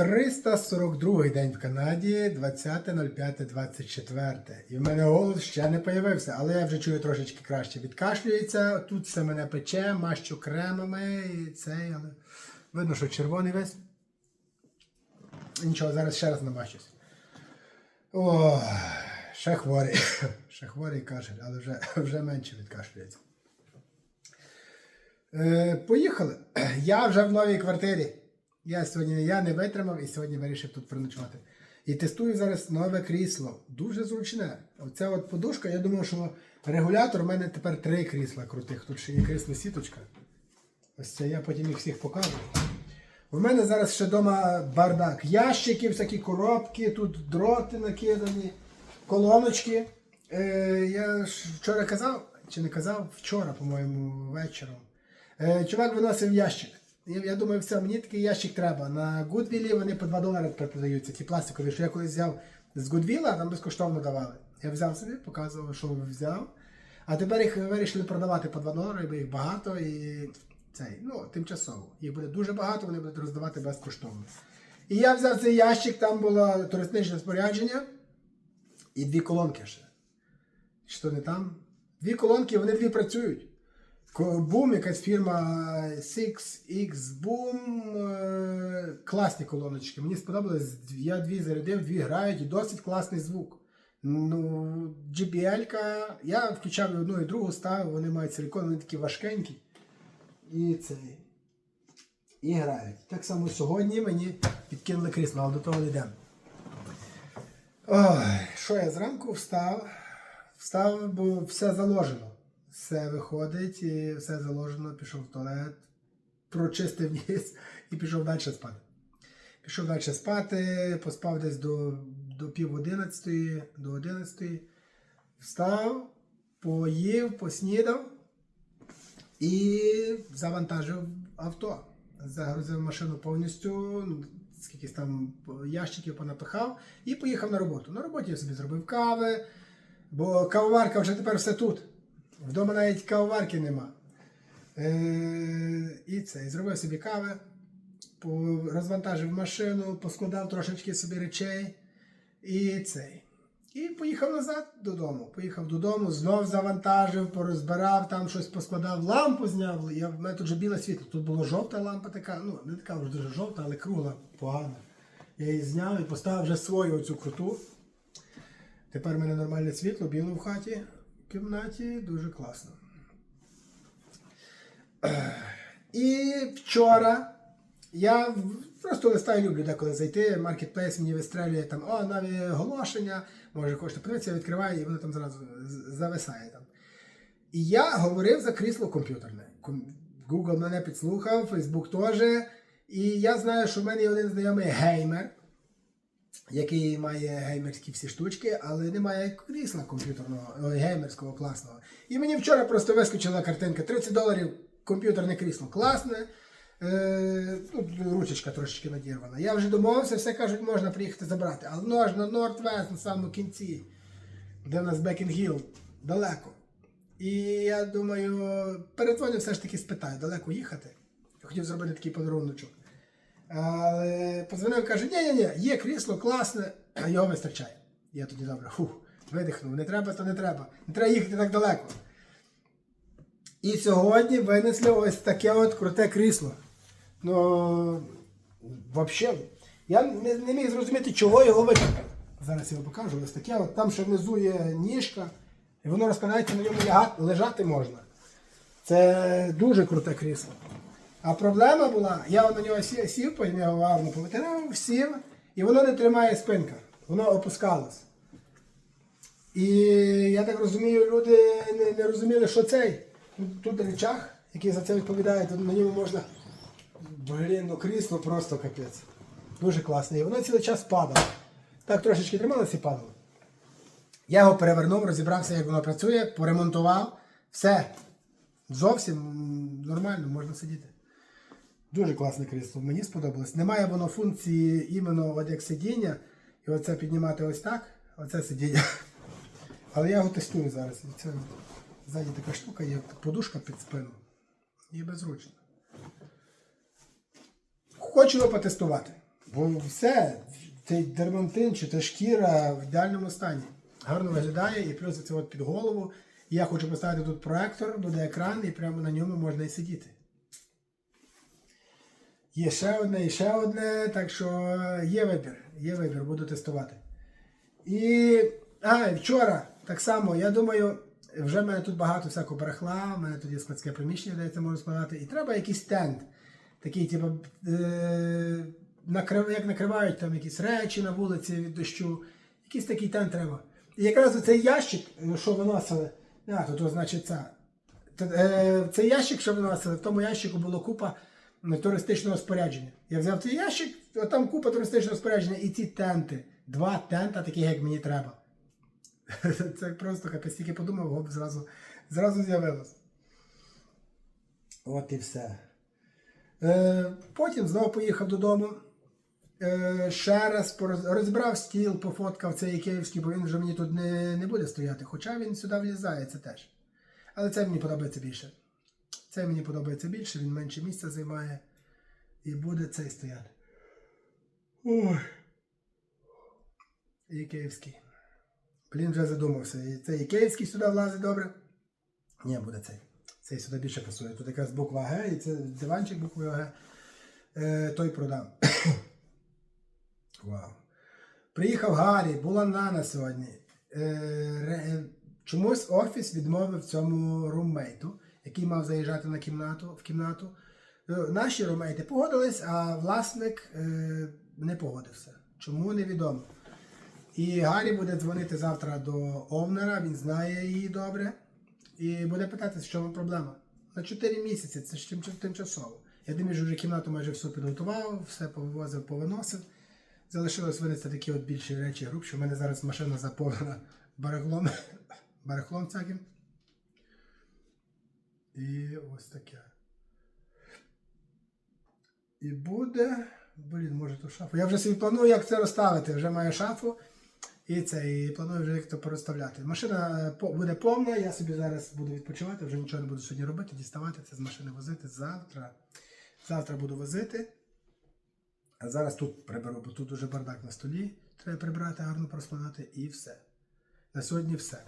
342 день в Канаді, 20.05.24. І в мене голос ще не появився, але я вже чую трошечки краще. Відкашлюється, тут все мене пече, мащу кремами і цей, але видно, що червоний весь. Нічого, зараз ще раз намащусь. О, ще хворий. Ще хворий кашель, але вже, вже менше відкашлюється. Е, поїхали. Я вже в новій квартирі. Я сьогодні я не витримав і сьогодні вирішив тут переночувати. І тестую зараз нове крісло. Дуже зручне. Оця от подушка, я думав, що регулятор у мене тепер три крісла крутих. Тут ще є крісло сіточка. Ось це я потім їх всіх покажу. У мене зараз ще вдома бардак. Ящики, всякі коробки, тут дроти накидані, колоночки. Е, я ж вчора казав, чи не казав, вчора, по-моєму, вечором. Е, чувак виносив ящик. Я, думаю, все, мені такий ящик треба. На Гудвілі вони по 2 долари продаються, ті пластикові, що я колись взяв з Гудвіла, там безкоштовно давали. Я взяв собі, показував, що взяв. А тепер їх вирішили продавати по 2 долари, бо їх багато і цей, ну, тимчасово. Їх буде дуже багато, вони будуть роздавати безкоштовно. І я взяв цей ящик, там було туристичне спорядження і дві колонки ще. То не там? Дві колонки, вони дві працюють. Boom, якась фірма 6X Boom. е, Класні колоночки. Мені сподобалось. Я дві зарядив, дві грають і досить класний звук. Ну, JBL-ка. Я включав одну і другу ставив, вони мають силикон, вони такі важкенькі. І це. І грають. Так само сьогодні мені підкинули крісло, але до того не йдемо. Ой, що я зранку встав? Встав, бо все заложено. Все виходить, і все заложено, пішов в туалет, прочистив ніс і пішов далі спати. Пішов далі спати, поспав десь до, до пів одинадцятої, до одинадцятої. Встав, поїв, поснідав і завантажив авто. Загрузив машину повністю, ну, скільки там ящиків понапихав, і поїхав на роботу. На роботі я собі зробив кави, бо кавоварка вже тепер все тут. Вдома навіть кавоварки нема. Е, і це, і зробив собі кави, розвантажив машину, поскладав трошечки собі речей. І цей. І поїхав назад додому. Поїхав додому, знов завантажив, порозбирав, там щось поскладав, лампу зняв. Я, в мене тут вже біле світло. Тут була жовта лампа така, ну не така вже дуже жовта, але кругла, погана. Я її зняв і поставив вже свою оцю круту. Тепер в мене нормальне світло, біле в хаті, кімнаті, дуже класно. І вчора я просто листаю, люблю деколи зайти, маркетплейс мені вистрелює там, о, нові оголошення, може хочете подивитися, я відкриваю, і воно там зразу зависає там. І я говорив за крісло комп'ютерне. Ком- Google мене підслухав, Facebook теж. І я знаю, що в мене є один знайомий геймер, який має геймерські всі штучки, але немає крісла комп'ютерного, геймерського класного. І мені вчора просто вискочила картинка 30 доларів комп'ютерне крісло класне. Е, ну, ручечка трошечки надірвана. Я вже домовився, все кажуть, можна приїхати забрати. Але воно ж на Нордвест, на самому кінці, де в нас Бекінг Гіл, далеко. І я думаю, передзвоню все ж таки спитаю, далеко їхати. Хотів зробити такий подаруночок. Але подзвонив, каже, ні, ні, ні, є крісло класне, його вистачає. Я тоді добре, фух, видихнув, не треба, то не треба. Не треба їхати так далеко. І сьогодні винесли ось таке от круте крісло. Ну, взагалі, я не, не міг зрозуміти, чого його викликали. Зараз я вам покажу. Ось таке, от там ще внизу є ніжка, і воно розкладається, на ньому лежати можна. Це дуже круте крісло. А проблема була, я на нього сів, сів потім я гарно повитирав, сів, і воно не тримає спинка. Воно опускалось. І я так розумію, люди не, не розуміли, що цей. Тут речах, який за це відповідає, тут на ньому можна. Блін, ну крісло просто капець. Дуже класне. І воно цілий час падало. Так трошечки трималося і падало. Я його перевернув, розібрався, як воно працює, поремонтував. Все. Зовсім нормально, можна сидіти. Дуже класне крісло, мені сподобалось. Немає воно функції іменно от як сидіння. І оце піднімати ось так, оце сидіння. Але я його тестую зараз. І це ззаді така штука є, подушка під спину. І безручно. Хочу його потестувати. Бо все, цей дермантин чи та шкіра в ідеальному стані. Гарно виглядає і плюс це от під голову. Я хочу поставити тут проектор, буде екран, і прямо на ньому можна і сидіти. Є ще одне і ще одне, так що є вибір, є вибір, буду тестувати. І а, вчора так само, я думаю, вже в мене тут багато всякого барахла, в мене тут є складське приміщення, де я це можу складати. І треба якийсь стенд. Такий, типу, е- як накривають там якісь речі на вулиці від дощу. Якийсь такий тент треба. І якраз цей ящик, е, що виносили, а, то значить це. Е, Цей ящик, що виносили, в тому ящику було купа туристичного спорядження. Я взяв цей ящик, а там купа туристичного спорядження і ці тенти. Два тента, таких, як мені треба. Це просто капець, тільки подумав, гоп, зразу, зразу з'явилось. От і все. Е, потім знову поїхав додому. Е, ще раз розібрав стіл, пофоткав цей київський, бо він вже мені тут не, не буде стояти. Хоча він сюди влізає, це теж. Але це мені подобається більше. Це мені подобається більше, він менше місця займає. І буде цей стояти. Ой. І київський. Блін, вже задумався. І цей і київський сюди влазить добре. Ні, буде цей. Цей сюди більше пасує. Тут якраз буква Г, і це диванчик буквою Г. Е, той продам. Вау. Приїхав Гаррі, була Нана сьогодні. Е, ре- чомусь офіс відмовив цьому руммейту, який мав заїжджати на кімнату, в кімнату. Е, Наші румейти погодились, а власник е, не погодився. Чому невідомо. І Гаррі буде дзвонити завтра до Овнера, він знає її добре. І буде питати, в чому проблема. На 4 місяці, це ж тимчасово. Я думаю, вже кімнату майже все підготував, все повивозив, повиносив. Залишилось винести такі от більші речі грубші. У мене зараз машина заповнена барахлом, барахлом всяким. І ось таке. І буде. Блін, може ту шафу. Я вже собі планую, як це розставити. Вже маю шафу. І це, і планую вже як то порозставляти. Машина е, буде повна, я собі зараз буду відпочивати, вже нічого не буду сьогодні робити, діставати це з машини возити завтра. Завтра буду возити. А зараз тут приберу, бо тут дуже бардак на столі. Треба прибрати, гарно проскладати і все. На сьогодні все.